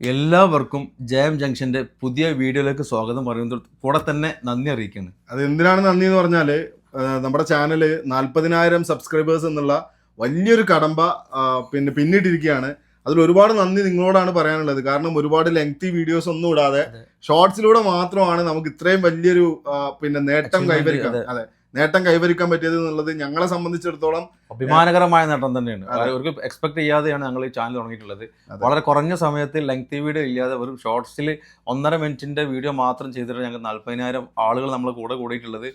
എല്ലാവർക്കും ജയം ജംഗ്ഷന്റെ പുതിയ വീഡിയോയിലേക്ക് സ്വാഗതം പറയുന്നത് കൂടെ തന്നെ നന്ദി അറിയിക്കുന്നു അത് എന്തിനാണ് നന്ദി എന്ന് പറഞ്ഞാൽ നമ്മുടെ ചാനൽ നാൽപ്പതിനായിരം സബ്സ്ക്രൈബേഴ്സ് എന്നുള്ള വലിയൊരു കടമ്പ പിന്നെ പിന്നിട്ടിരിക്കുകയാണ്. അതിൽ ഒരുപാട് നന്ദി നിങ്ങളോടാണ് പറയാനുള്ളത്. കാരണം ഒരുപാട് ലെങ്തി വീഡിയോസ് ഒന്നും ഇടാതെ ഷോർട്സിലൂടെ മാത്രമാണ് നമുക്ക് ഇത്രയും വലിയൊരു പിന്നെ നേട്ടം കൈവരിക്കുന്നത് അതെ. നേട്ടം കൈവരിക്കാൻ പറ്റിയത് എന്നുള്ളത് ഞങ്ങളെ സംബന്ധിച്ചിടത്തോളം അഭിമാനകരമായ നേട്ടം തന്നെയാണ്. അവർക്ക് എക്സ്പെക്ട് ചെയ്യാതെയാണ് ഞങ്ങൾ ഈ ചാനൽ തുടങ്ങിയിട്ടുള്ളത്. വളരെ കുറഞ്ഞ സമയത്ത് ലെങ്തി വീഡിയോ ഇല്ലാതെ ഒരു ഷോർട്സിൽ ഒന്നര മിനിറ്റിന്റെ വീഡിയോ മാത്രം ചെയ്തിട്ട് ഞങ്ങൾക്ക് നാല്പതിനായിരം ആളുകൾ നമ്മളെ കൂടെ കൂടിയിട്ടുള്ളത്.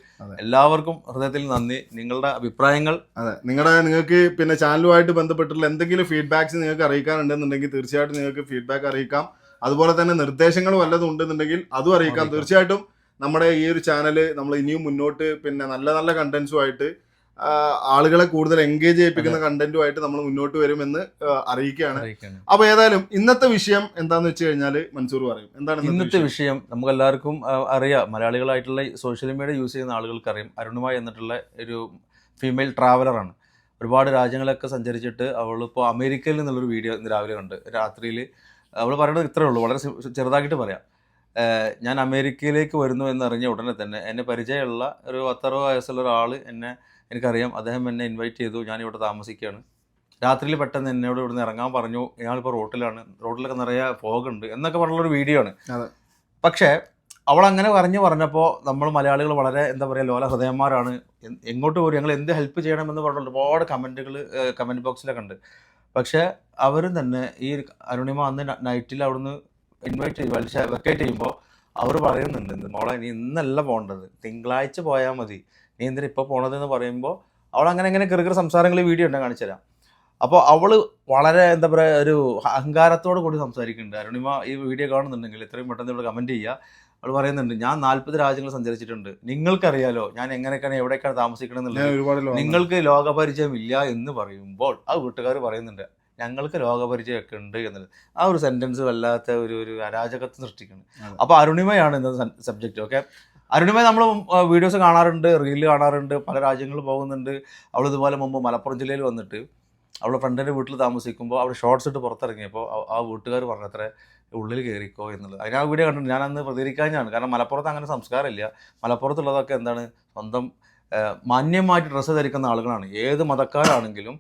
എല്ലാവർക്കും ഹൃദയത്തിൽ നന്ദി. നിങ്ങളുടെ അഭിപ്രായങ്ങൾ? അതെ. നിങ്ങളുടെ നിങ്ങൾക്ക് പിന്നെ ചാനലുമായിട്ട് ബന്ധപ്പെട്ടിട്ടുള്ള എന്തെങ്കിലും ഫീഡ്ബാക്സ് നിങ്ങൾക്ക് അറിയിക്കാനുണ്ടെന്നുണ്ടെങ്കിൽ തീർച്ചയായിട്ടും നിങ്ങൾക്ക് ഫീഡ്ബാക്ക് അറിയിക്കാം. അതുപോലെ തന്നെ നിർദ്ദേശങ്ങൾ വല്ലതും ഉണ്ടെന്നുണ്ടെങ്കിൽ അതും അറിയിക്കാം. തീർച്ചയായിട്ടും നമ്മുടെ ഈ ഒരു ചാനൽ നമ്മൾ ഇനിയും മുന്നോട്ട് പിന്നെ നല്ല നല്ല കണ്ടന്റ്സുമായിട്ട് ആളുകളെ കൂടുതൽ എൻഗേജ് ചെയ്യിപ്പിക്കുന്ന കണ്ടന്റുമായിട്ട് നമ്മൾ മുന്നോട്ട് വരുമെന്ന് എന്ന് അറിയിക്കുകയാണ്. അപ്പൊ ഏതായാലും ഇന്നത്തെ വിഷയം എന്താന്ന് വെച്ച് കഴിഞ്ഞാൽ മൻസൂർ പറയും. എന്താണ് ഇന്നത്തെ വിഷയം? നമുക്ക് എല്ലാവർക്കും അറിയാം. മലയാളികളായിട്ടുള്ള സോഷ്യൽ മീഡിയ യൂസ് ചെയ്യുന്ന ആളുകൾക്ക് അറിയാം അരുണുമായി എന്നിട്ടുള്ള ഒരു ഫീമെയിൽ ട്രാവലറാണ് ഒരുപാട് രാജ്യങ്ങളൊക്കെ സഞ്ചരിച്ചിട്ട് അവളിപ്പോൾ അമേരിക്കയിൽ നിന്നുള്ളൊരു വീഡിയോ ഇന്ന് രാവിലെ കണ്ട് രാത്രിയിൽ അവൾ പറയുന്നത് ഇത്രയേ ഉള്ളൂ. വളരെ ചെറുതാക്കിയിട്ട് പറയാം. ഞാൻ അമേരിക്കയിലേക്ക് വരുന്നു എന്നറിഞ്ഞ ഉടനെ തന്നെ എന്നെ പരിചയമുള്ള ഒരു പത്തറുപത് വയസ്സുള്ള ഒരാൾ എന്നെ എനിക്കറിയാം. അദ്ദേഹം എന്നെ ഇൻവൈറ്റ് ചെയ്തു. ഞാൻ ഇവിടെ താമസിക്കുകയാണ്. രാത്രിയിൽ പെട്ടെന്ന് എന്നോട് ഇവിടുന്ന് ഇറങ്ങാൻ പറഞ്ഞു. ഇയാളിപ്പോൾ റോട്ടിലാണ്. റോട്ടിലൊക്കെ നിറയെ ഫോഗുണ്ട് എന്നൊക്കെ പറഞ്ഞുള്ളൊരു വീഡിയോ ആണ്. പക്ഷേ അവൾ അങ്ങനെ പറഞ്ഞു പറഞ്ഞപ്പോൾ നമ്മൾ മലയാളികൾ വളരെ എന്താ പറയുക ലോല ഹൃദയന്മാരാണ്. എങ്ങോട്ട് പോരും ഞങ്ങൾ എന്ത് ഹെൽപ്പ് ചെയ്യണമെന്ന് പറഞ്ഞ ഒരുപാട് കമന്റുകൾ കമന്റ് ബോക്സിലൊക്കെ ഉണ്ട്. പക്ഷേ അവരും തന്നെ ഈ അരുണിമ അന്ന് നൈറ്റിൽ അവിടുന്ന് ഇൻവൈറ്റ് ചെയ്യുമ്പോൾ അല്ലെങ്കിൽ വെക്കേറ്റ് ചെയ്യുമ്പോൾ അവർ പറയുന്നുണ്ട് എന്ത് മോളെ നീ ഇന്നല്ല പോകേണ്ടത് തിങ്കളാഴ്ച പോയാൽ മതി. നീ എന്തിനാ ഇപ്പോൾ പോണതെന്ന് പറയുമ്പോൾ അവൾ അങ്ങനെ അങ്ങനെ കൃകൃ സംസാരങ്ങൾ വീഡിയോ ഉണ്ട് കാണിച്ചു തരാം. അപ്പോൾ അവൾ വളരെ എന്താ പറയുക ഒരു അഹങ്കാരത്തോട് കൂടി സംസാരിക്കുന്നുണ്ട്. അരുണിമ ഈ വീഡിയോ കാണുന്നുണ്ടെങ്കിൽ ഇത്രയും പെട്ടെന്ന് ഇവിടെ കമന്റ് ചെയ്യുക. അവൾ പറയുന്നുണ്ട് ഞാൻ നാൽപ്പത് രാജ്യങ്ങൾ സഞ്ചരിച്ചിട്ടുണ്ട്. നിങ്ങൾക്കറിയാലോ ഞാൻ എങ്ങനെയൊക്കെയാണ് എവിടെയൊക്കെയാണ് താമസിക്കണമെന്നുള്ളത് നിങ്ങൾക്ക് ലോകപരിചയം ഇല്ല എന്ന് പറയുമ്പോൾ ആ വീട്ടുകാർ പറയുന്നുണ്ട്. ഞങ്ങൾക്ക് ലോകപരിചയം ഒക്കെ ഉണ്ട് എന്നുള്ളത്. ആ ഒരു സെന്റൻസ് വല്ലാത്ത ഒരു ഒരു അരാജകത്വം സൃഷ്ടിക്കുന്നത് അപ്പോൾ അരുണിമയാണ് ഇന്നത്തെ സബ്ജക്റ്റ് ഓക്കെ അരുണിമ നമ്മൾ വീഡിയോസ് കാണാറുണ്ട് റീൽ കാണാറുണ്ട് പല രാജ്യങ്ങളിൽ പോകുന്നുണ്ട്. അവൾ ഇതുപോലെ മുമ്പ് മലപ്പുറം ജില്ലയിൽ വന്നിട്ട് അവളുടെ ഫ്രണ്ടിന്റെ വീട്ടിൽ താമസിക്കുമ്പോൾ അവിടെ ഷോർട്സ് ഇട്ട് പുറത്തിറങ്ങിയപ്പോൾ ആ- വീട്ടുകാർ പറഞ്ഞത്ര ഉള്ളിൽ കയറിക്കോ എന്നുള്ളത്. അതിന് ആ വീഡിയോ കണ്ടിട്ട് ഞാൻ അന്ന് പ്രതികരിക്കാഞ്ഞാണ്. കാരണം മലപ്പുറത്ത് അങ്ങനെ സംസ്കാരമില്ല. മലപ്പുറത്തുള്ളതൊക്കെ എന്താണ്? സ്വന്തം മാന്യമായിട്ട് ഡ്രസ്സ് ധരിക്കുന്ന ആളുകളാണ്. ഏത് മതക്കാരാണെങ്കിലും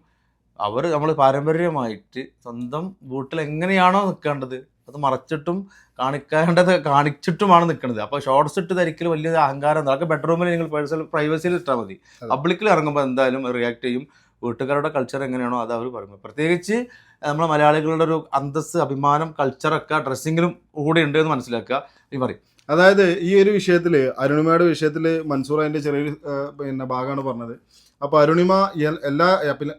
അവർ നമ്മൾ പാരമ്പര്യമായിട്ട് സ്വന്തം വീട്ടിൽ എങ്ങനെയാണോ നിൽക്കേണ്ടത് അത് മറച്ചിട്ടും കാണിക്കേണ്ടത് കാണിച്ചിട്ടുമാണ് നിൽക്കുന്നത് അപ്പോൾ ഷോർട്സ് ഇട്ട് ധരിക്കൽ വലിയ അഹങ്കാരം എന്താ അതൊക്കെ ബെഡ്റൂമിൽ നിങ്ങൾ പേഴ്സണൽ പ്രൈവസിയിൽ ഇട്ടാൽ മതി. പബ്ലിക്കിൽ ഇറങ്ങുമ്പോൾ എന്തായാലും റിയാക്ട് ചെയ്യും. വീട്ടുകാരുടെ കൾച്ചർ എങ്ങനെയാണോ അത് അവർ പറയും. പ്രത്യേകിച്ച് നമ്മളെ മലയാളികളുടെ ഒരു അന്തസ് അഭിമാനം കൾച്ചറൊക്കെ ഡ്രസ്സിങ്ങിലും കൂടെ ഉണ്ട് എന്ന് മനസ്സിലാക്കുക. ഈ പറയും. അതായത് ഈ ഒരു വിഷയത്തിൽ അരുണിമയുടെ വിഷയത്തിൽ മൻസൂർ അതിന്റെ ചെറിയൊരു പിന്നെ ഭാഗമാണ് പറഞ്ഞത്. അപ്പോൾ അരുണിമ എല്ലാ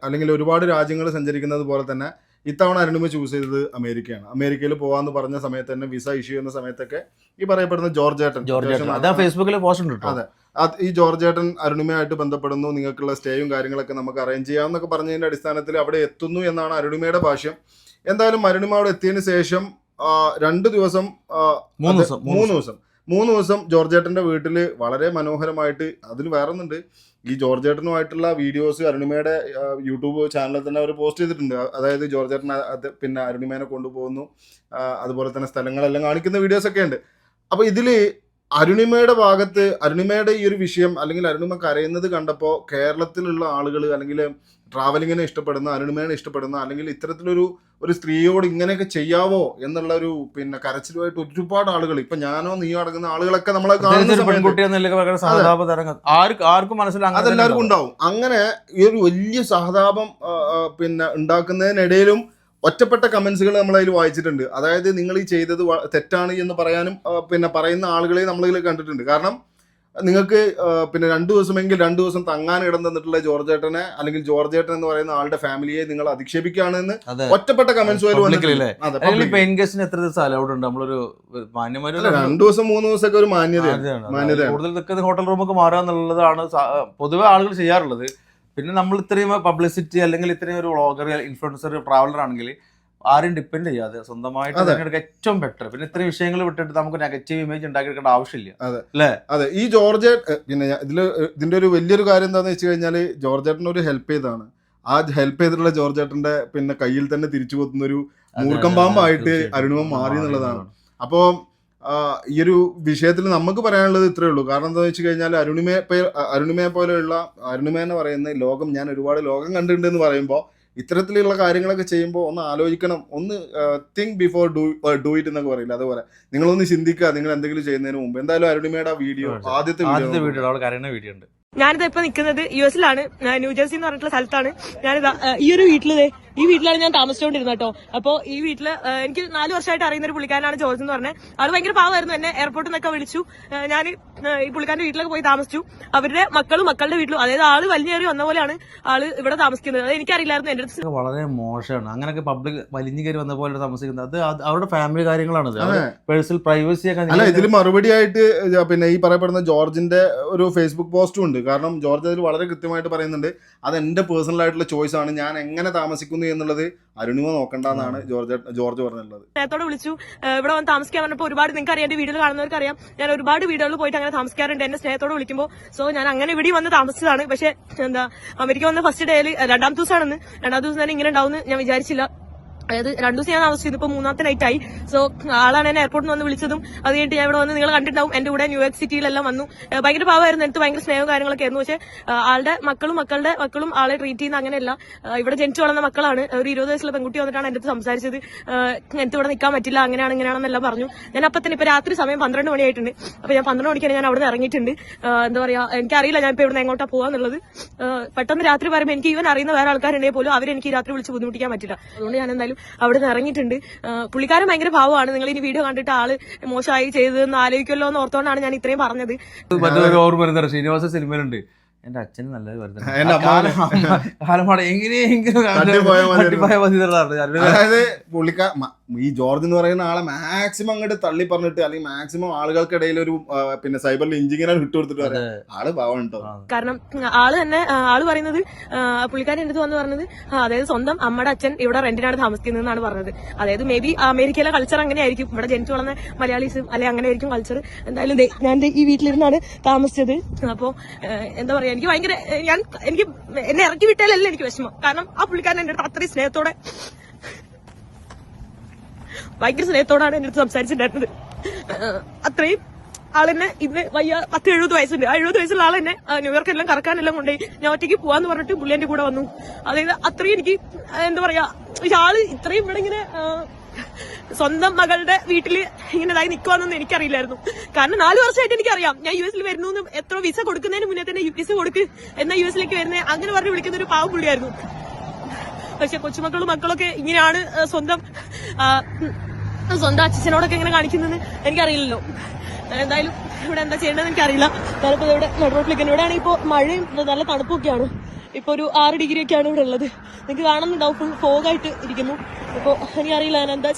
അല്ലെങ്കിൽ ഒരുപാട് രാജ്യങ്ങൾ സഞ്ചരിക്കുന്നത് പോലെ തന്നെ ഇത്തവണ അരുണിമ ചൂസ് ചെയ്തത് അമേരിക്കയാണ്. അമേരിക്കയിൽ പോവാന്ന് പറഞ്ഞ സമയത്ത് തന്നെ വിസ ഇഷ്യൂ ചെയ്യുന്ന സമയത്തൊക്കെ ഈ പറയപ്പെടുന്ന ജോർജ് ഏട്ടൻ ഫേസ്ബുക്കിൽ പോസ്റ്റ് അതെ. അത് ഈ ജോർജ് ഏട്ടൻ അരുണിമയായിട്ട് ബന്ധപ്പെടുന്നു നിങ്ങൾക്കുള്ള സ്റ്റേയും കാര്യങ്ങളൊക്കെ നമുക്ക് അറേഞ്ച് ചെയ്യാമെന്നൊക്കെ പറഞ്ഞതിന്റെ അടിസ്ഥാനത്തിൽ അവിടെ എത്തുന്നു എന്നാണ് അരുണിമയുടെ ഭാഷ്യം. എന്തായാലും അരുണിമ അവിടെ എത്തിയതിനു ശേഷം രണ്ട് ദിവസം മൂന്ന് ദിവസം മൂന്ന് ദിവസം. മൂന്ന് ദിവസം ജോർജേട്ടന്റെ വീട്ടിൽ വളരെ മനോഹരമായിട്ട് അതിന് വേറൊന്നുണ്ട്. ഈ ജോർജേട്ടനുമായിട്ടുള്ള വീഡിയോസ് അരുണിമയുടെ യൂട്യൂബ് ചാനലിൽ തന്നെ അവർ പോസ്റ്റ് ചെയ്തിട്ടുണ്ട്. അതായത് ജോർജേട്ടൻ അത് പിന്നെ അരുണിമേനെ കൊണ്ടുപോകുന്നു. അതുപോലെ തന്നെ സ്ഥലങ്ങളെല്ലാം കാണിക്കുന്ന വീഡിയോസ് ഒക്കെ ഉണ്ട്. അപ്പൊ ഇതിൽ അരുണിമയുടെ ഭാഗത്ത് അരുണിമയുടെ ഈ ഒരു വിഷയം അല്ലെങ്കിൽ അരുണിമ കരയുന്നത് കണ്ടപ്പോൾ കേരളത്തിലുള്ള ആളുകൾ അല്ലെങ്കിൽ ട്രാവലിങ്ങിനെ ഇഷ്ടപ്പെടുന്ന അരുണിമേനെ ഇഷ്ടപ്പെടുന്ന അല്ലെങ്കിൽ ഇത്തരത്തിലൊരു ഒരു സ്ത്രീയോട് ഇങ്ങനെയൊക്കെ ചെയ്യാവോ എന്നുള്ള ഒരു പിന്നെ കരച്ചിലുമായിട്ട് ഒരുപാട് ആളുകൾ ഇപ്പൊ ഞാനോ നീയോ അടങ്ങുന്ന ആളുകളൊക്കെ നമ്മളെ ആർക്കും അതെല്ലാവർക്കും ഉണ്ടാവും. അങ്ങനെ ഈ ഒരു വലിയ സഹതാപം പിന്നെ ഉണ്ടാക്കുന്നതിനിടയിലും ഒറ്റപ്പെട്ട കമന്റ്സുകൾ നമ്മൾ അതിൽ വായിച്ചിട്ടുണ്ട്. അതായത് നിങ്ങൾ ഈ ചെയ്തത് തെറ്റാണ് എന്ന് പറയാനും പിന്നെ പറയുന്ന ആളുകളെ നമ്മളിൽ കണ്ടിട്ടുണ്ട്. കാരണം നിങ്ങൾക്ക് പിന്നെ രണ്ടു ദിവസമെങ്കിൽ രണ്ടു ദിവസം തങ്ങാൻ കിടന്നിട്ടുള്ള ജോർജേട്ടനെ അല്ലെങ്കിൽ ജോർജേട്ടൻ എന്ന് പറയുന്ന ആളുടെ ഫാമിലിയെ നിങ്ങൾ അധിക്ഷേപിക്കുകയാണെന്ന് ഒറ്റപ്പെട്ട കമന്റ്സ് വരും. പെയിൻ എത്ര ദിവസം അലൗഡ് ഉണ്ട് നമ്മളൊരു രണ്ടു ദിവസം മൂന്ന് ദിവസമൊക്കെ ഒരു മാന്യതയാണ്. കൂടുതൽ ഹോട്ടൽ റൂമൊക്കെ മാറുക എന്നുള്ളതാണ് പൊതുവെ ആളുകൾ ചെയ്യാറുള്ളത്. പിന്നെ നമ്മൾ ഇത്രയും പബ്ലിസിറ്റി അല്ലെങ്കിൽ ഇത്രയും ഒരു വ്ളോഗർ ഇൻഫ്ലുവൻസർ ട്രാവലർ ആണെങ്കിൽ ആരും ഡിപ്പെൻഡ് ചെയ്യാതെ സ്വന്തമായിട്ട്. തിരഞ്ഞെടുക്കുക ഏറ്റവും ബെറ്റർ പിന്നെ ഇത്രയും വിഷയങ്ങൾ വിട്ടിട്ട് നമുക്ക് നെഗറ്റീവ് ഇമേജ് ഉണ്ടാക്കിയെടുക്കേണ്ട ആവശ്യമില്ല. അതെ. ഈ ജോർജ് പിന്നെ ഇതിൽ ഇതിൽ ഇതിന്റെ ഒരു വലിയൊരു കാര്യം എന്താണെന്ന് വെച്ച് കഴിഞ്ഞാൽ ജോർജേട്ടൻ ഒരു ഹെൽപ്പ് ചെയ്താണ്. ആ ഹെൽപ്പ് ചെയ്തിട്ടുള്ള ജോർജേട്ടന്റെ പിന്നെ കയ്യിൽ തന്നെ തിരിച്ചു കൊത്തുന്ന ഒരു മൂർക്കമ്പാമ്പായിട്ട് പാമ്പായിട്ട് അരുണിമ മാറി എന്നുള്ളതാണ്. അപ്പോൾ ഈ ഒരു വിഷയത്തിൽ നമുക്ക് പറയാനുള്ളത് ഇത്രയേ ഉള്ളൂ. കാരണം എന്താണെന്ന് വെച്ച് കഴിഞ്ഞാൽ അരുണിമയെ അരുണിമയെ പോലെയുള്ള അരുണിമ എന്ന് പറയുന്ന ലോകം ഞാൻ ഒരുപാട് ലോകം കണ്ടിട്ടുണ്ട് എന്ന് പറയുമ്പോൾ ഇത്തരത്തിലുള്ള കാര്യങ്ങളൊക്കെ ചെയ്യുമ്പോൾ ഒന്ന് ആലോചിക്കണം. ഒന്ന് think before do do it എന്നൊക്കെ പറയില്ല? അതുപോലെ. നിങ്ങളൊന്ന് ചിന്തിക്കുക നിങ്ങൾ എന്തെങ്കിലും ചെയ്യുന്നതിന് മുമ്പ്. എന്തായാലും അരുണിമയുടെ വീഡിയോ ആദ്യത്തെ വീഡിയോ വീഡിയോ അവൾ കരയുന്ന വീഡിയോ ഉണ്ട്. ഞാനിത് ഇപ്പൊ നിൽക്കുന്നത് യു എസിലാണ്. ന്യൂജേഴ്സി എന്ന് പറഞ്ഞിട്ടുള്ള സ്ഥലത്താണ്. ഞാനിതാ ഈ ഒരു വീട്ടിൽ ദേ, ഈ വീട്ടിലാണ് ഞാൻ താമസിച്ചുകൊണ്ടിരുന്നത് കേട്ടോ. അപ്പൊ ഈ വീട്ടിൽ എനിക്ക് നാല് വർഷമായിട്ട് അറിയുന്ന ഒരു പുള്ളിക്കാരനാണ് ജോർജ് എന്ന് പറഞ്ഞത് ആൾ ഭയങ്കര പാവമായിരുന്നു എന്നെ എയർപോർട്ടിൽ നിന്നൊക്കെ വിളിച്ചു. ഞാൻ ഈ പുള്ളിക്കാരന്റെ വീട്ടിലൊക്കെ പോയി താമസിച്ചു. അവരുടെ മക്കളും മക്കളുടെ വീട്ടിലും അതായത് ആൾ വലിഞ്ഞേറി വന്ന പോലെയാണ് ആൾ ഇവിടെ താമസിക്കുന്നത്. അത് എനിക്കറിയില്ലായിരുന്നു എന്റെ അടുത്ത്. വളരെ മോശമാണ്. അങ്ങനെയൊക്കെ പബ്ലിക് വലിഞ്ഞു കയറി വന്ന പോലെ താമസിക്കുന്നത്. അത് അത് അവരുടെ ഫാമിലി കാര്യങ്ങളാണ് പേഴ്സണൽ പ്രൈവസി ഒക്കെ അല്ല ഇതിൽ മറുപടി ആയിട്ട് പിന്നെ ഈ പറയപ്പെടുന്ന ജോർജിന്റെ ഒരു ഫേസ്ബുക്ക് പോസ്റ്റും ഉണ്ട്. കാരണം ജോർജ് അതിൽ വളരെ കൃത്യമായിട്ട് പറയുന്നുണ്ട് അത് എന്റെ പേഴ്സണൽ ആയിട്ടുള്ള ചോയ്സ് ആണ് ഞാൻ എങ്ങനെ താമസിക്കുന്നു എന്നുള്ളത് അരുണിമ നോക്കണ്ടെന്നാണ് ജോർജ് ജോർജ് പറഞ്ഞിട്ടുള്ളത്. നേരത്തോടെ വിളിച്ചു ഇവിടെ വന്ന് താമസിക്കാൻ പറഞ്ഞപ്പോൾ ഒരുപാട് നിങ്ങൾക്ക് അറിയാം എന്റെ വീടുകൾ കാണുന്നവർക്ക് അറിയാം ഞാൻ ഒരുപാട് വീടുകളിൽ പോയിട്ട് അങ്ങനെ താമസിക്കാറുണ്ട് എന്നെ സ്നേഹത്തോടെ വിളിക്കുമ്പോൾ. സോ ഞാൻ അങ്ങനെ ഇവിടെ വന്ന് താമസിച്ചതാണ് പക്ഷേ എന്താ അമേരിക്ക വന്ന ഫസ്റ്റ് ഡേയിൽ രണ്ടാമത്തെ ദിവസമാണെന്ന് രണ്ടാമത്തെ ദിവസം തന്നെ ഇങ്ങനെ ഉണ്ടാവുമെന്ന് ഞാൻ വിചാരിച്ചില്ല. അതായത് രണ്ടു ദിവസം ഞാൻ താമസിച്ചു ഇപ്പൊ മൂന്നാമത്തെ നൈറ്റ് ആയി. സോ ആളാണ് എന്നെ എയർപോർട്ടിൽ വന്ന് വിളിച്ചതും അത് കഴിഞ്ഞിട്ട് ഞാൻ ഇവിടെ വന്ന് നിങ്ങൾ കണ്ടിട്ടുണ്ടാവും. എന്റെ കൂടെ ന്യൂയോർക്ക് സിറ്റിയിലെല്ലാം വന്നു. ഭയങ്കര പാവമായിരുന്നു എനിക്ക് ഭയങ്കര സ്നേഹവും കാര്യങ്ങളൊക്കെ ആയിരുന്നു പക്ഷേ ആളുടെ മക്കളും മക്കളുടെ മക്കളും ആളെ ട്രീറ്റ് ചെയ്യുന്ന അങ്ങനെയല്ല. ഇവിടെ ജനിച്ചു വളർന്ന മക്കളാണ്. ഒരു ഇരുപത് വയസ്സുള്ള പെൺകുട്ടി വന്നിട്ടാണ് എന്റെ അടുത്ത് സംസാരിച്ചത്. എനിക്ക് ഇവിടെ നിൽക്കാൻ പറ്റില്ല. അങ്ങനെയാണ് ഇങ്ങനെയാണെന്നെല്ലാം പറഞ്ഞു. ഞാൻ അപ്പൊ തന്നെ ഇപ്പൊ രാത്രി സമയം പന്ത്രണ്ട് മണിയായിട്ടുണ്ട്. അപ്പൊ ഞാൻ പന്ത്രണ്ട് മണിക്കാണ് ഞാൻ അവിടെ നിന്ന് ഇറങ്ങിയിട്ടുണ്ട് എന്താ പറയാ എനിക്കറിയില്ല ഞാൻ ഇപ്പൊ ഇവിടെ എങ്ങോട്ടാ പോവാന്നുള്ളത്. പെട്ടെന്ന് രാത്രി പറയുമ്പോൾ എനിക്ക് ഇവൻ അറിയുന്ന വേറെ ആൾക്കാരുണ്ടെങ്കിൽ പോലും അവരെനിക്ക് രാത്രി വിളിച്ച് ബുദ്ധിമുട്ടിക്കാൻ പറ്റില്ല. അതുകൊണ്ട് ഞാൻ എന്തായാലും അവിടെ നിന്ന് ഇറങ്ങിയിട്ടുണ്ട് പുള്ളിക്കാരൻ ഭയങ്കര ഭാവമാണ്. നിങ്ങൾ ഇനി വീഡിയോ കണ്ടിട്ട് ആൾ മോശമായി ചെയ്തതെന്ന് ആലോചിക്കുമല്ലോ എന്ന് ഓർത്തോണ്ടാണ് ഞാൻ ഇത്രയും പറഞ്ഞത്. മറ്റൊരു ഓർമ്മ വരുന്നത് ശ്രീനിവാസ സിനിമയിലുണ്ട്. എന്റെ അച്ഛന് നല്ലത് വരുന്നത്. കാലമാണ് എങ്ങനെയെങ്കിലും. അതായത് ഈ ജോർജ് എന്ന് പറയുന്ന ആളെ മാക്സിമം അങ്ങോട്ട് തള്ളി പറഞ്ഞിട്ട് അല്ലെങ്കിൽ മാക്സിമം ആളുകൾക്കിടയിൽ ഒരു പിന്നെ സൈബറിൽ ഇഞ്ചിങ്ങനെ വിട്ടുകൊടുത്തിട്ട് പറയാം. ആൾ പാവം കേട്ടോ കാരണം ആൾ തന്നെ ആൾ പറയുന്നത് പുള്ളിക്കാരൻ എടുത്ത് വന്ന് പറഞ്ഞത് അതായത് സ്വന്തം അമ്മയുടെ അച്ഛൻ ഇവിടെ റെന്റിനാണ് താമസിക്കുന്നതെന്നാണ് പറഞ്ഞത്. അതായത് മേ ബി അമേരിക്കയിലെ കൾച്ചർ അങ്ങനെ ആയിരിക്കും ഇവിടെ ജനിച്ചു വളർന്ന മലയാളീസ് അല്ലെ അങ്ങനെ ആയിരിക്കും കൾച്ചർ എന്തായാലും ഞാൻ ഈ വീട്ടിലിരുന്നാണ് താമസിച്ചത്. അപ്പോ എന്താ പറയാ എനിക്ക് ഭയങ്കര ഞാൻ എനിക്ക് എന്നെ ഇറക്കി വിട്ടാലല്ല എനിക്ക് വിഷമം. കാരണം ആ പുള്ളിക്കാരൻ എന്റെ അടുത്ത് അത്രയും സ്നേഹത്തോടെ ഭയങ്കര സ്നേഹത്തോടാണ് എന്റെ അടുത്ത് സംസാരിച്ചിട്ടുണ്ടായിരുന്നത്. അത്രയും ആളെന്നെ ഇന്ന് വയ്യ പത്ത് എഴുപത് വയസ്സുണ്ട്. ആ എഴുപത് വയസ്സുള്ള ആളെന്നെ ആ, ന്യൂയോർക്ക് എല്ലാം കറക്കാനെല്ലാം കൊണ്ടുപോയി. ഞാൻ ഒറ്റയ്ക്ക് പോവാന്ന് പറഞ്ഞിട്ട് പുള്ളി എന്റെ കൂടെ വന്നു. അതായത് അത്രയും എനിക്ക് എന്താ പറയാ ആൾ ഇത്രയും ഇവിടെ ഇങ്ങനെ സ്വന്തം മകളുടെ വീട്ടിൽ ഇങ്ങനെ ഇതായി നിൽക്കുവാന്നൊന്നും എനിക്കറിയില്ലായിരുന്നു. കാരണം നാല് വർഷമായിട്ട് എനിക്കറിയാം. ഞാൻ യു എസിൽ വരുന്നു എത്ര വിസ കൊടുക്കുന്നതിന് മുന്നേ തന്നെ വിസ കൊടുക്ക് എന്നാ യു എസിലേക്ക് വരുന്നത് അങ്ങനെ പറഞ്ഞ് വിളിക്കുന്ന ഒരു പാവം പുള്ളിയായിരുന്നു. പക്ഷെ കൊച്ചുമക്കളും മക്കളൊക്കെ ഇങ്ങനെയാണ് സ്വന്തം സ്വന്തം അച്ഛനോടൊക്കെ ഇങ്ങനെ കാണിക്കുന്നത് എനിക്കറിയില്ലല്ലോ. എന്തായാലും ഇവിടെ എന്താ ചെയ്യേണ്ടതെന്ന് എനിക്കറിയില്ല. ഞാനിപ്പോ ഇവിടെ നടുറോട്ടിലേക്ക് ഇവിടെ ആണെങ്കിൽ ഇപ്പോൾ മഴയും നല്ല തണുപ്പൊക്കെയാണ്. ഇപ്പൊ ഒരു ആറ് ഡിഗ്രി ഒക്കെയാണ് ഇവിടെ ഉള്ളത്. നിങ്ങൾക്ക് കാണുന്നുണ്ടാവും ഫുൾ ഫോഗായിട്ട് ഇരിക്കുന്നു. എന്താ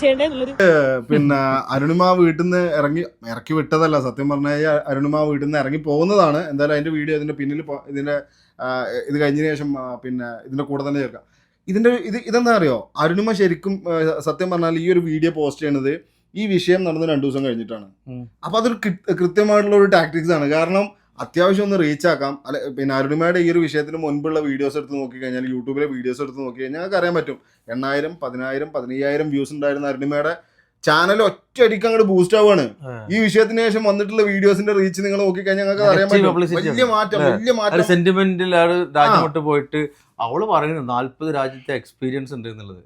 പിന്നെ അരുണിമ വീട്ടിൽ നിന്ന് ഇറങ്ങി ഇറക്കി വിട്ടതല്ല സത്യം പറഞ്ഞ കഴിഞ്ഞാൽ അരുണിമ വീട്ടിൽ നിന്ന് ഇറങ്ങി പോകുന്നതാണ്. എന്തായാലും അതിന്റെ വീഡിയോ ഇതിന്റെ പിന്നിൽ ഇതിന്റെ ഇത് കഴിഞ്ഞതിന് ശേഷം പിന്നെ ഇതിന്റെ കൂടെ തന്നെ ചേർക്കാം. ഇതിന്റെ ഇത് ഇതെന്താ അറിയോ? അരുണിമ ശരിക്കും സത്യം പറഞ്ഞാൽ ഈ ഒരു വീഡിയോ പോസ്റ്റ് ചെയ്യണത് ഈ വിഷയം നടന്ന് രണ്ടു ദിവസം കഴിഞ്ഞിട്ടാണ്. അപ്പൊ അതൊരു കൃത്യമായിട്ടുള്ള ഒരു ടാക്ടിക്സ് ആണ്. കാരണം അത്യാവശ്യം ഒന്ന് റീച്ച് ആക്കാം. അല്ലെ പിന്നെ അരുണിമയുടെ ഈ ഒരു വിഷയത്തിന് മുൻപുള്ള വീഡിയോസ് എടുത്ത് നോക്കി കഴിഞ്ഞാൽ യൂട്യൂബിലെ വീഡിയോസ് എടുത്ത് നോക്കി കഴിഞ്ഞാൽ ഞങ്ങൾക്ക് അറിയാൻ പറ്റും. എണ്ണായിരം പതിനായിരം പതിനയ്യായിരം വ്യൂസ് ഉണ്ടായിരുന്ന അരുണിമയുടെ ചാനൽ ഒറ്റയടിക്ക് അങ്ങോട്ട് ബൂസ്റ്റ് ആവുകയാണ്. ഈ വിഷയത്തിന് ശേഷം വന്നിട്ടുള്ള വീഡിയോസിന്റെ റീച്ച് നിങ്ങൾ നോക്കിക്കഴിഞ്ഞാൽ ഞങ്ങൾക്ക് അറിയാൻ പറ്റും. വലിയ മാറ്റം വലിയ ഒരു മാറ്റം സെന്റിമെന്റിൽ ആൾ രാജ്യം പോയിട്ട് അവൾ പറയുന്നു നാല്പത് രാജ്യത്തെ എക്സ്പീരിയൻസ് ഉണ്ട് എന്നുള്ളത്.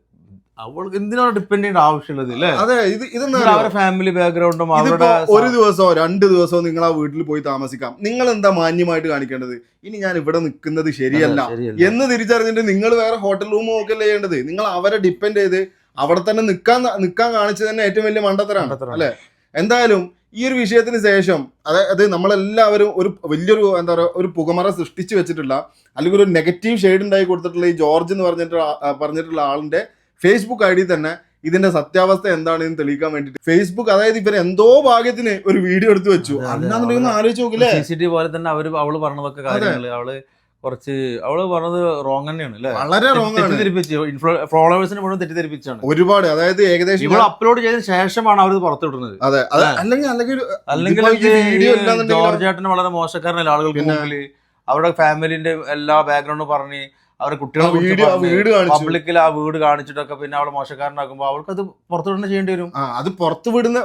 അവൾക്ക് എന്തിനാണ് ഡിപ്പെൻഡ് ചെയ്യേണ്ട ആവശ്യമുള്ളത് അല്ലേ? അതെ ഇത് ഇതെന്താ അവരുടെ ഫാമിലി ബാക്ക്ഗ്രൗണ്ടും അവരുടെ ഒരു ദിവസമോ രണ്ട് ദിവസമോ നിങ്ങൾ ആ വീട്ടിൽ പോയി താമസിക്കാം. നിങ്ങൾ എന്താ മാന്യമായിട്ട് കാണിക്കേണ്ടത്? ഇനി ഞാൻ ഇവിടെ നിൽക്കുന്നത് ശരിയല്ല. ശരിയല്ല. എന്ന് തിരിച്ചറിഞ്ഞിട്ട് നിങ്ങൾ വേറെ ഹോട്ടൽ റൂമും ഒക്കെ അല്ലേ ചെയ്യേണ്ടത്? നിങ്ങൾ അവരെ ഡിപ്പെൻഡ് ചെയ്ത് അവിടെ തന്നെ നിൽക്കാൻ നിൽക്കാൻ കാണിച്ചത് തന്നെ ഏറ്റവും വലിയ മണ്ടത്തരാണ്. അല്ലെ? എന്തായാലും ഈ ഒരു വിഷയത്തിന് ശേഷം അതായത് നമ്മളെല്ലാവരും ഒരു വലിയൊരു എന്താ പറയുക ഒരു പുകമറ സൃഷ്ടിച്ചു വെച്ചിട്ടുള്ള അല്ലെങ്കിൽ ഒരു നെഗറ്റീവ് ഷെയ്ഡ് ഉണ്ടായി കൊടുത്തിട്ടുള്ള ഈ ജോർജ് എന്ന് പറഞ്ഞിട്ടുള്ള പറഞ്ഞിട്ടുള്ള ആളിന്റെ ഫേസ്ബുക്ക് ഐ ഡി തന്നെ ഇതിന്റെ സത്യാവസ്ഥ എന്താണ് എന്ന് തെളിയിക്കാൻ വേണ്ടിട്ട് ഫേസ്ബുക്ക് അതായത് ഇവർ എന്തോ ഭാഗ്യത്തിന് ഒരു വീഡിയോ എടുത്തു വെച്ചു. അന്നാന്ന് അതെ. അല്ലാന്നുണ്ടെങ്കിൽ ഒന്ന് ആലോചിച്ച് നോക്കില്ലേ? പോലെ തന്നെ അവർ അവൾ പറഞ്ഞതൊക്കെ കാര്യങ്ങൾ. അവൾ കുറച്ച് അവൾ പറഞ്ഞത് റോങ് തന്നെയാണ് അല്ലേ? വളരെ റോങ് ആണ്. തെറ്റിദ്ധരിപ്പിച്ച്. ഫോളോവേഴ്സിനെ മുഴുവൻ തെറ്റിദ്ധരിപ്പിച്ചാണ്. ഒരുപാട് അതായത് ഏകദേശം ഇവൾ അപ്ലോഡ് ചെയ്തതിന് ശേഷമാണ് അവർ പുറത്തുവിടുന്നത്. അതെ അല്ലെങ്കിൽ അല്ലെങ്കിൽ അല്ലെങ്കിൽ ജോർജ് ഏട്ടന് വളരെ മോശക്കാരനല്ല ആളുകൾക്ക് മുമ്പിൽ അവരുടെ ഫാമിലിന്റെ എല്ലാ ബാക്ക്ഗ്രൗണ്ടും പറഞ്ഞ് അവരുടെ കുട്ടികളെ കാണിച്ചു. പബ്ലിക്കിൽ ആ വീട് കാണിച്ചിട്ടൊക്കെ പിന്നെ അവളെ മോശക്കാരനാക്കുമ്പോ അവൾക്ക് അത് പുറത്തു തന്നെ ചെയ്യേണ്ടി വരും. അത് പുറത്തു വിടുന്ന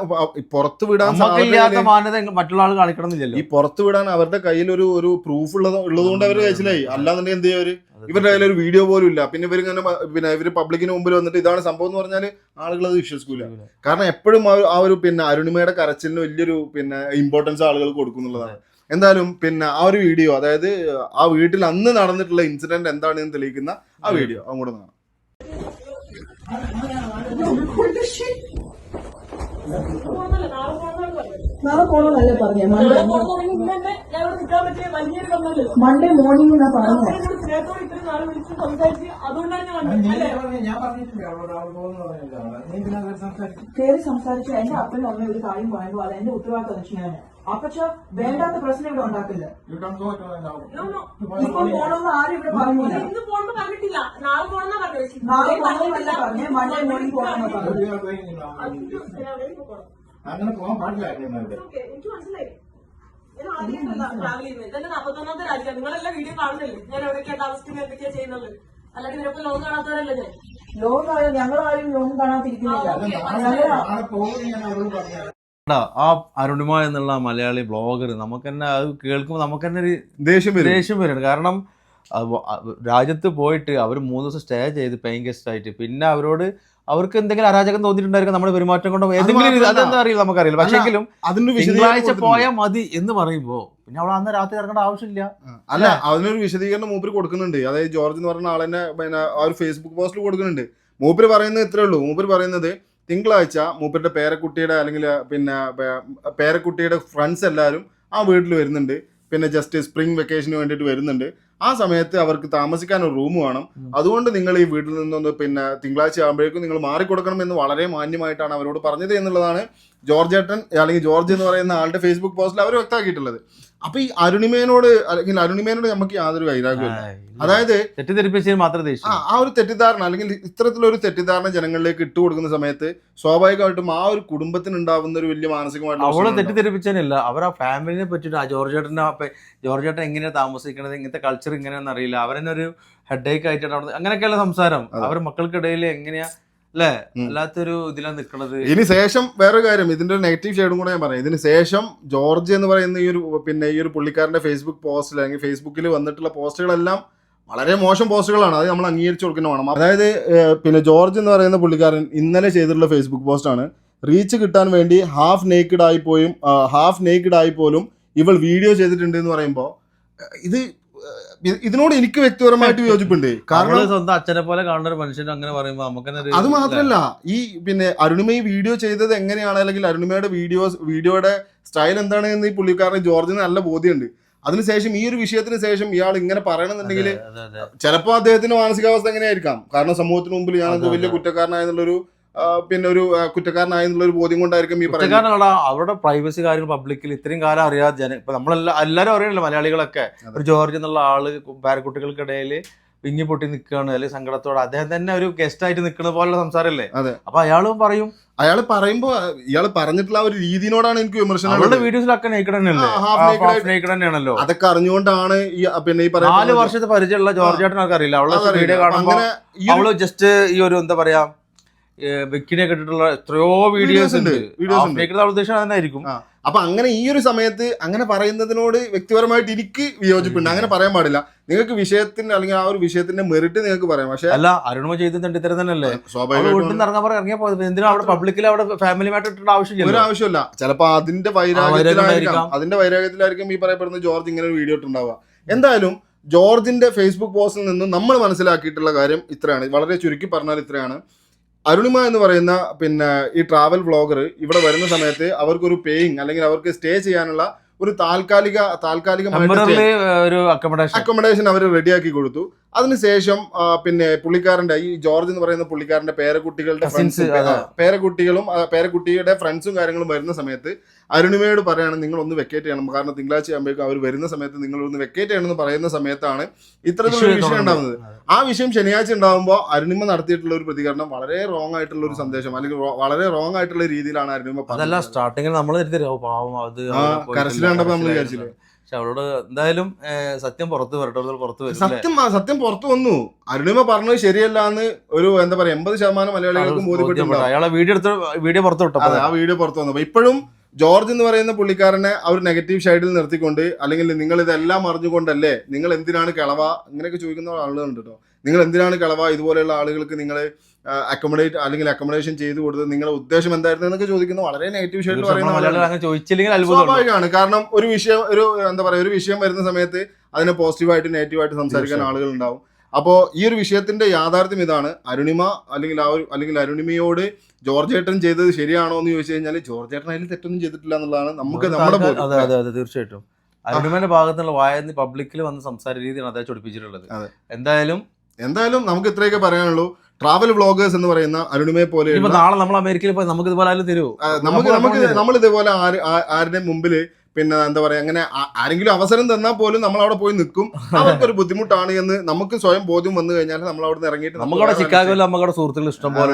പുറത്തു വിടാൻ സാധ്യതയില്ല. മാന്യത മറ്റുള്ള ആൾ കാണിക്കണം ഈ പുറത്തുവിടാൻ അവരുടെ കയ്യിൽ ഒരു ഒരു പ്രൂഫ് ഉള്ളത് ഉള്ളതുകൊണ്ട് അവർ കഴിച്ചില്ലായി അല്ലാന്നുണ്ടെങ്കിൽ എന്ത് ചെയ്യും ഇവരുടെ കയ്യിൽ ഒരു വീഡിയോ പോലും ഇല്ല. പിന്നെ ഇവർ ഇങ്ങനെ പിന്നെ ഇവർ പബ്ലിക്കിന് മുമ്പിൽ വന്നിട്ട് ഇതാണ് സംഭവം എന്ന് പറഞ്ഞാൽ ആളുകൾ അത് വിശ്വസിക്കൂല. കാരണം എപ്പോഴും ആ ഒരു- ആ ഒരു പിന്നെ അരുണിമയുടെ കരച്ചിലിന് വലിയൊരു പിന്നെ ഇമ്പോർട്ടൻസ് ആളുകൾ കൊടുക്കുന്നുള്ളതാണ് എന്തായാലും പിന്നെ ആ ഒരു വീഡിയോ അതായത് ആ വീട്ടിൽ അന്ന് നടന്നിട്ടുള്ള ഇൻസിഡന്റ് എന്താണെന്ന് തെളിയിക്കുന്ന ആ വീഡിയോ അങ്ങോട്ട് കാണാം. നാളെ പോണെന്നല്ലേ പറഞ്ഞേ? മൺഡേ മൺഡേ മോർണിംഗ് എന്നാ പറഞ്ഞേ അതുകൊണ്ടാണ് ഞാൻ വന്നത്. അല്ലേ? കയറി സംസാരിച്ച? എന്റെ അപ്പനും അമ്മയും ഒരു കാര്യം പറയുമ്പോൾ അത് എന്റെ ഉത്തരവാദിത്തം ചെയ്യാൻ അപ്പച്ച വേണ്ടാത്ത പ്രശ്നം ഇവിടെ ഉണ്ടാക്കില്ല. ഇപ്പൊ പോണമെന്ന് ആരും ഇവിടെ പറഞ്ഞില്ല. ഇന്ന് പോണെന്ന് പറഞ്ഞിട്ടില്ല. നാളെ പോണെന്നാ നാളെ പോകണമെന്നല്ല പറഞ്ഞേ മഴ മോർണിംഗ് പോകണമെന്ന് പറഞ്ഞു. അങ്ങനെ പോകാൻ പാടില്ല എനിക്ക് മനസ്സിലായി. ഞാൻ ആദ്യമായിട്ടല്ല ട്രാവൽ ചെയ്യുന്നത് ഇതെന്റെ നാപ്പത്തൊന്നാമത്തെ രാജ്യം. നിങ്ങളെല്ലാം വീഡിയോ കാണുന്നില്ലേ? ഞാൻ എവിടെയൊക്കെയാ താമസിക്കുന്നത് എന്തൊക്കെയാ ചെയ്യുന്നത്? അല്ലാതെ ഇവരൊക്കെ ലോകം കാണാത്തവരല്ലേ ഞാൻ? ലോകം ഞങ്ങളാരും ലോകം കാണാതിരിക്കുന്നില്ല. ആ, അരുണിമ എന്നുള്ള മലയാളി ബ്ലോഗർ നമുക്ക് തന്നെ അത് കേൾക്കുമ്പോൾ നമുക്ക് തന്നെ ഒരു ദേഷ്യം വരും. ദേഷ്യം വരുന്നുണ്ട് കാരണം രാജ്യത്ത് പോയിട്ട് അവർ മൂന്ന് ദിവസം സ്റ്റേ ചെയ്ത് പെയിങ് ഗസ്റ്റ് ആയിട്ട്. പിന്നെ അവരോട് അവർക്ക് എന്തെങ്കിലും അരാജകം തോന്നിയിട്ടുണ്ടായിരിക്കും നമ്മുടെ പെരുമാറ്റം കൊണ്ടോ എന്തെങ്കിലും അതെന്താ അറിയില്ല നമുക്കറിയില്ല. പക്ഷേ എങ്കിലും അതിന്റെ തിങ്കളാഴ്ച പോയാൽ മതി എന്ന് പറയുമ്പോ പിന്നെ അവൾ അന്ന് രാത്രി ഇറങ്ങേണ്ട ആവശ്യമില്ല. അല്ല അതിനൊരു വിശദീകരണം മൂപ്പര് കൊടുക്കുന്നുണ്ട്. അതായത് ജോർജ് എന്ന് പറഞ്ഞ ആളെന്നെ പിന്നെ ആ ഒരു ഫേസ്ബുക്ക് പോസ്റ്റിൽ കൊടുക്കുന്നുണ്ട്. മൂപ്പര് പറയുന്നത് ഇത്രേ ഉള്ളൂ. മൂപ്പര് പറയുന്നത് തിങ്കളാഴ്ച മൂപ്പരുടെ പേരക്കുട്ടിയുടെ അല്ലെങ്കിൽ പിന്നെ പേരക്കുട്ടിയുടെ ഫ്രണ്ട്സ് എല്ലാവരും ആ വീട്ടിൽ വരുന്നുണ്ട്. പിന്നെ ജസ്റ്റ് സ്പ്രിംഗ് വെക്കേഷന് വേണ്ടിയിട്ട് വരുന്നുണ്ട്. ആ സമയത്ത് അവർക്ക് താമസിക്കാൻ ഒരു റൂം വേണം. അതുകൊണ്ട് നിങ്ങൾ ഈ വീട്ടിൽ നിന്നൊന്ന് പിന്നെ തിങ്കളാഴ്ച ആകുമ്പോഴേക്കും നിങ്ങൾ മാറിക്കൊടുക്കണം എന്ന് വളരെ മാന്യമായിട്ടാണ് അവരോട് പറഞ്ഞത് എന്നുള്ളതാണ് ജോർജ് ഏട്ടൻ അല്ലെങ്കിൽ ജോർജ് എന്ന് പറയുന്ന ആളുടെ ഫേസ്ബുക്ക് പോസ്റ്റിൽ അവർ വ്യക്തമാക്കിയിട്ടുള്ളത്. അപ്പൊ ഈ അരുണിമേനോട് അല്ലെങ്കിൽ അരുണിമേനോട് നമുക്ക് യാതൊരു വൈരാഗ്യമില്ല അതായത് തെറ്റിദ്ധരിപ്പിച്ചതിന് മാത്രം ആ ഒരു തെറ്റിദ്ധാരണ അല്ലെങ്കിൽ ഇത്തരത്തിലൊരു തെറ്റിദ്ധാരണ ജനങ്ങളിലേക്ക് ഇട്ട് കൊടുക്കുന്ന സമയത്ത് സ്വാഭാവികമായിട്ടും ആ ഒരു കുടുംബത്തിന് ഉണ്ടാവുന്ന ഒരു വലിയ മാനസികമായിട്ടുള്ള അവളെ തെറ്റിദ്ധരിപ്പിച്ചതിനില്ല അവർ ആ ഫാമിലിനെ പറ്റിയിട്ട് ആ ജോർജ് ചേട്ടന്റെ ജോർജ് ഏട്ടൻ എങ്ങനെയാ താമസിക്കുന്നത് ഇങ്ങനത്തെ കൾച്ചർ ഇങ്ങനെയാണെന്ന് അറിയില്ല. അവരെന്നെ ഒരു ഹെഡേക്ക് ആയിട്ടാണ് അങ്ങനെയൊക്കെയുള്ള സംസാരം. അവർ മക്കൾക്കിടയിൽ എങ്ങനെയാ അല്ലേ ഉം. അല്ലാത്തൊരു ഇതിലാണ് നിൽക്കണത് ഇനി ശേഷം വേറൊരു കാര്യം ഇതിന്റെ ഒരു നെഗറ്റീവ് ഷെയ്ഡും കൂടെ ഞാൻ പറയാം. ഇതിന് ശേഷം ജോർജ് എന്ന് പറയുന്ന ഈ ഒരു പിന്നെ ഈ ഒരു പുള്ളിക്കാരന്റെ ഫേസ്ബുക്ക് പോസ്റ്റിൽ അല്ലെങ്കിൽ ഫേസ്ബുക്കിൽ വന്നിട്ടുള്ള പോസ്റ്റുകളെല്ലാം വളരെ മോശം പോസ്റ്റുകളാണ് അത് നമ്മൾ അംഗീകരിച്ചു കൊടുക്കുന്ന വേണം. അതായത് പിന്നെ ജോർജ് എന്ന് പറയുന്ന പുള്ളിക്കാരൻ ഇന്നലെ ചെയ്തിട്ടുള്ള ഫേസ്ബുക്ക് പോസ്റ്റാണ് റീച്ച് കിട്ടാൻ വേണ്ടി ഹാഫ് നേക്കിഡ് ആയി പോയും ഹാഫ് നേക്കിഡ് ആയി പോലും ഇവൾ വീഡിയോ ചെയ്തിട്ടുണ്ട് എന്ന് പറയുമ്പോൾ ഇത് ഇതിനോട് എനിക്ക് വ്യക്തിപരമായിട്ട് വിയോജിപ്പുണ്ട് കാരണം സ്വന്തം അച്ഛനെ പോലെ കാണുന്ന ഒരു മനുഷ്യൻ അങ്ങനെ പറയുമ്പോൾ നമുക്ക് അത് മാത്രല്ല. ഈ പിന്നെ അരുണിമ ഈ വീഡിയോ ചെയ്തത് എങ്ങനെയാണ്? അല്ലെങ്കിൽ അരുണിമയുടെ വീഡിയോസ് വീഡിയോയുടെ സ്റ്റൈൽ എന്താണ് എന്ന് ഈ പുള്ളിക്കാരന് ജോർജിന് നല്ല ബോധ്യമുണ്ട്. അതിനുശേഷം ഈ ഒരു വിഷയത്തിന് ശേഷം ഇയാൾ ഇങ്ങനെ പറയണമെന്നുണ്ടെങ്കിൽ. ചിലപ്പോൾ അദ്ദേഹത്തിന്റെ മാനസികാവസ്ഥ എങ്ങനെയായിരിക്കാം? കാരണം സമൂഹത്തിന് മുമ്പിൽ ഞാൻ അതെ, വലിയ. കുറ്റക്കാരനായെന്നുള്ളൊരു പിന്നെ ഒരു കുറ്റക്കാരനായെന്നുള്ള ഒരു ബോധ്യം കൊണ്ടായിരിക്കും ഈ പറയുന്നത്. കുറ്റക്കാരനടാ അവരുടെ പ്രൈവസി കാര്യങ്ങൾ പബ്ലിക്കിൽ ഇത്രയും കാലം അറിയാതെ ജന ഇപ്പൊ നമ്മളെല്ലാം എല്ലാവരും അറിയണല്ലോ മലയാളികളൊക്കെ. ഒരു ജോർജ് എന്നുള്ള ആൾ പേരക്കുട്ടികൾക്കിടയിൽ വിങ്ങി പൊട്ടി നിൽക്കുകയാണ് അല്ലെങ്കിൽ സങ്കടത്തോടെ. അദ്ദേഹം തന്നെ ഒരു ഗസ്റ്റ് ആയിട്ട് നിൽക്കുന്ന പോലുള്ള സംസാരമല്ലേ? അതെ. അപ്പൊ അയാളും പറയും. അയാൾ പറയുമ്പോ ഇയാൾ പറഞ്ഞിട്ടുള്ള ഒരു രീതിയോടാണ് എനിക്ക് വിമർശനം അവരുടെ. വീഡിയോസിലൊക്കെ തന്നെയാണല്ലോ. അതൊക്കെ അറിഞ്ഞുകൊണ്ടാണ് ഈ പിന്നെ ഈ നാല് വർഷത്തെ പരിചയമുള്ള ജോർജ് ചേട്ടനൊക്കെ അറിയില്ല അവളുടെ വീഡിയോ കാണുമ്പോൾ അവൾ ജസ്റ്റ് ഈ ഒരു എന്താ പറയാ ബെക്കിനെ കെട്ടിട്ടുള്ള എത്രയോ വീഡിയോസ് ഉണ്ട്. വീഡിയോസ് ഉദ്ദേശം അതന്നായിരിക്കും. അപ്പൊ അങ്ങനെ ഈ ഒരു സമയത്ത് അങ്ങനെ പറയുന്നതിനോട് വ്യക്തിപരമായിട്ട് എനിക്ക് വിയോജിപ്പുണ്ട്. അങ്ങനെ പറയാൻ പാടില്ല. നിങ്ങൾക്ക് വിഷയത്തിന്റെ അല്ലെങ്കിൽ ആ ഒരു വിഷയത്തിന്റെ മെറിറ്റ് നിങ്ങൾക്ക് പറയാം. പക്ഷെ അല്ല അരുണിമ ചെയ്ത് തണ്ടിത്തരം തന്നെയല്ലേ? സ്വാഭാവികമായിട്ടും. ഇറങ്ങാൻ പോയത് എന്തിനാ അവിടെ പബ്ലിക്കിൽ അവിടെ ഫാമിലിയുമായിട്ട് ഇട്ടേണ്ട ഒരു ആവശ്യമില്ല. ചിലപ്പോൾ ചിലപ്പോ അതിന്റെ വൈരാഗ്യം വൈരാഗ്യത്തിലായിരിക്കാം. അതിന്റെ വൈരാഗ്യത്തിലായിരിക്കും ഈ പറയപ്പെടുന്ന ജോർജ് ഇങ്ങനെ ഒരു വീഡിയോ ഇട്ടുണ്ടാവുക. എന്തായാലും ജോർജിന്റെ ഫേസ്ബുക്ക് പോസ്റ്റിൽ നിന്ന് നമ്മൾ മനസ്സിലാക്കിയിട്ടുള്ള കാര്യം ഇത്രയാണ്. വളരെ ചുരുക്കി പറഞ്ഞാൽ ഇത്രയാണ്. അരുണിമ എന്ന് പറയുന്ന പിന്നെ ഈ ട്രാവൽ വ്ളോഗർ ഇവിടെ വരുന്ന സമയത്ത് അവർക്കൊരു പേയിങ് അല്ലെങ്കിൽ അവർക്ക് സ്റ്റേ ചെയ്യാനുള്ള ഒരു താൽക്കാലിക താൽക്കാലികമായിട്ട് ഒരു അക്കോമഡേഷൻ അക്കോമഡേഷൻ അവർ റെഡിയാക്കി കൊടുത്തു. അതിനുശേഷം പിന്നെ പുള്ളിക്കാരന്റെ ഈ ജോർജ് എന്ന് പറയുന്ന പുള്ളിക്കാരന്റെ പേരക്കുട്ടികളുടെ ഫ്രണ്ട്സ് ഫ്രണ്ട്സും പേരക്കുട്ടികളും പേരക്കുട്ടിയുടെ ഫ്രണ്ട്സും കാര്യങ്ങളും വരുന്ന സമയത്ത് അരുണിമയോട് പറയാണ് നിങ്ങൾ ഒന്ന് വെക്കേറ്റ് ചെയ്യണം. കാരണം തിങ്കളാഴ്ച ആകുമ്പോഴേക്കും അവർ വരുന്ന സമയത്ത് നിങ്ങൾ ഒന്ന് വെക്കേറ്റ് ചെയ്യണം എന്ന് പറയുന്ന സമയത്താണ് ഇത്തരത്തിലൊരു വിഷയം ഉണ്ടാകുന്നത് ആ വിഷയം ശനിയാഴ്ച ഉണ്ടാകുമ്പോൾ അരുണിമ നടത്തിയിട്ടുള്ള ഒരു പ്രതികരണം വളരെ റോങ് ആയിട്ടുള്ള ഒരു സന്ദേശം അല്ലെങ്കിൽ വളരെ റോങ് ആയിട്ടുള്ള രീതിയിലാണ് അരുണിമ അതല്ല. സ്റ്റാർട്ടിങ്ങിൽ നമ്മൾ പാവം അത് നമ്മൾ വിചാരിച്ചില്ലേ? പക്ഷെ അവളോട് എന്തായാലും സത്യം പുറത്ത് വരട്ടെ പുറത്ത് വരും സത്യം സത്യം പുറത്തു വന്നു. അരുണിമ പറഞ്ഞത് ശരിയല്ല എന്ന് ഒരു എന്താ പറയാ എൺപത് ശതമാനം മലയാളികൾക്കും ബോധ്യപ്പെട്ടു. അയാളെ വീഡിയോ എടുത്ത് വീഡിയോ പുറത്ത് വിട്ടു ആ വീഡിയോ പുറത്തു വന്നു. ഇപ്പോഴും ജോർജ് എന്ന് പറയുന്ന പുള്ളിക്കാരനെ അവർ നെഗറ്റീവ് സൈഡിൽ നിർത്തിക്കൊണ്ട് അല്ലെങ്കിൽ നിങ്ങൾ ഇതെല്ലാം അറിഞ്ഞുകൊണ്ടല്ലേ നിങ്ങൾ എന്തിനാണ് കിളവ? ഇങ്ങനെയൊക്കെ ചോദിക്കുന്ന ആളുകളുണ്ട് കേട്ടോ നിങ്ങൾ എന്തിനാണ് കിളവ? ഇതുപോലെയുള്ള ആളുകൾക്ക് നിങ്ങൾ അക്കോമഡേറ്റ് അല്ലെങ്കിൽ അക്കോമഡേഷൻ ചെയ്തു കൊടുത്തത് നിങ്ങളുടെ ഉദ്ദേശം എന്തായിരുന്നു എന്നൊക്കെ ചോദിക്കുന്ന വളരെ നെഗറ്റീവ് ഷൈഡിൽ പറയുന്ന സ്വാഭാവികമാണ്. കാരണം ഒരു വിഷയം ഒരു എന്താ പറയുക ഒരു വിഷയം വരുന്ന സമയത്ത് അതിനെ പോസിറ്റീവായിട്ട് നെഗറ്റീവായിട്ട് സംസാരിക്കാൻ ആളുകൾ ഉണ്ടാവും. അപ്പോൾ ഈ ഒരു വിഷയത്തിന്റെ യാഥാർത്ഥ്യം ഇതാണ്. അരുണിമ അല്ലെങ്കിൽ ആ ഒരു അല്ലെങ്കിൽ അരുണിമയോട് ജോർജ് ഏട്ടൻ ചെയ്തത് ശരിയാണോ എന്ന് ചോദിച്ചു കഴിഞ്ഞാൽ ജോർജ് ഏട്ടൻ അതിൽ തെറ്റൊന്നും ചെയ്തിട്ടില്ല എന്നുള്ളതാണ് നമുക്ക് നമ്മുടെ അതെ അതെ അതെ തീർച്ചയായിട്ടും. അരുണിമയുടെ ഭാഗത്തുള്ള വായന്ന് പബ്ലിക്കിൽ വന്ന സംസാര രീതിയാണ് അദ്ദേഹം ചൊടിപ്പിച്ചിട്ടുള്ളത്. എന്തായാലും എന്തായാലും നമുക്ക് ഇത്രയൊക്കെ പറയാനുള്ളൂ. ട്രാവൽ വ്ളോഗേഴ്സ് എന്ന് പറയുന്ന അരുണിമയെ പോലെ നാളെ നമ്മൾ അമേരിക്കയിൽ പോയി നമുക്ക് ഇതുപോലെ ആയാലും തരൂ നമുക്ക് നമുക്ക് നമ്മൾ ഇതേപോലെ ആരുടെ മുമ്പിൽ പിന്നെ എന്താ പറയാ അങ്ങനെ ആരെങ്കിലും അവസരം തന്നാൽ പോലും നമ്മൾ അവിടെ പോയി നിൽക്കും. അവർക്കൊരു ബുദ്ധിമുട്ടാണ് എന്ന് നമുക്ക് സ്വയം ബോധ്യം വന്നു കഴിഞ്ഞാൽ നമ്മൾ അവിടെ നിന്ന് ഇറങ്ങിയിട്ട് നമുക്ക് നമുക്കവിടെ ചിക്കാഗോയിൽ നമുക്കവിടെ സുഹൃത്തുക്കൾ ഇഷ്ടം പോലെ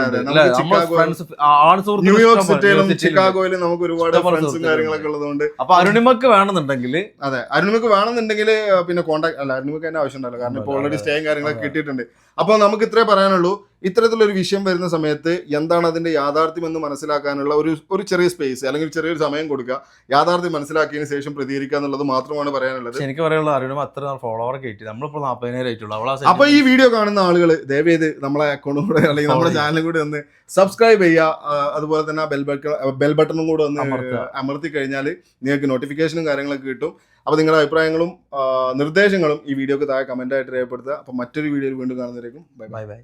ന്യൂയോർക്ക്. സിറ്റിയിലും ചിക്കാഗോയിലും നമുക്ക് ഒരുപാട് ഫ്രണ്ട്സും കാര്യങ്ങളൊക്കെ ഉള്ളതുകൊണ്ട് അപ്പൊ അരുണിമക്ക് വേണമെന്നുണ്ടെങ്കിൽ അതെ അരുണിമക്ക് വേണമെന്നുണ്ടെങ്കിൽ പിന്നെ കോൺടാക്ട് അല്ല അരുണിമക്ക് അതിന്റെ ആവശ്യമുണ്ടല്ലോ കാരണം ഇപ്പൊ ഓൾറെഡി സ്റ്റേയും കാര്യങ്ങളൊക്കെ കിട്ടിയിട്ടുണ്ട്. അപ്പോൾ നമുക്ക് ഇത്രേ പറയാനുള്ളൂ. ഇത്തരത്തിലൊരു വിഷയം വരുന്ന സമയത്ത് എന്താണ് അതിന്റെ യാഥാർത്ഥ്യം എന്ന് മനസ്സിലാക്കാനുള്ള ഒരു ഒരു ചെറിയ സ്പേസ് അല്ലെങ്കിൽ ചെറിയൊരു സമയം കൊടുക്കുക. യാഥാർത്ഥ്യം മനസ്സിലാക്കിയതിന് ശേഷം പ്രതികരിക്കുക എന്നുള്ളത് മാത്രമാണ് പറയാനുള്ളത്. എനിക്ക് പറയാനുള്ള അറിയണം അത്ര ഫോളോവർ കയറ്റി നമ്മളിപ്പോൾ നാൽപ്പതിനായിരം ആയിട്ടുള്ളൂ അപ്പോൾ അപ്പൊ ഈ വീഡിയോ കാണുന്ന ആളുകൾ ദയവേത് നമ്മളെ അക്കൗണ്ടും കൂടെ അല്ലെങ്കിൽ നമ്മുടെ ചാനലും കൂടെ ഒന്ന് സബ്സ്ക്രൈബ് ചെയ്യുക. അതുപോലെ തന്നെ ബെൽ ബട്ടൺ ബെൽ ബട്ടണും കൂടെ ഒന്ന് അമർത്തി കഴിഞ്ഞാൽ നിങ്ങൾക്ക് നോട്ടിഫിക്കേഷനും കാര്യങ്ങളൊക്കെ കിട്ടും. അപ്പോൾ നിങ്ങളുടെ അഭിപ്രായങ്ങളും നിർദ്ദേശങ്ങളും ഈ വീഡിയോക്ക് താഴെ കമന്റ് ആയിട്ട് രേഖപ്പെടുത്തുക. അപ്പോൾ മറ്റൊരു വീഡിയോയിൽ വീണ്ടും കാണുന്നതായിരിക്കും ബൈ ബൈ ബൈ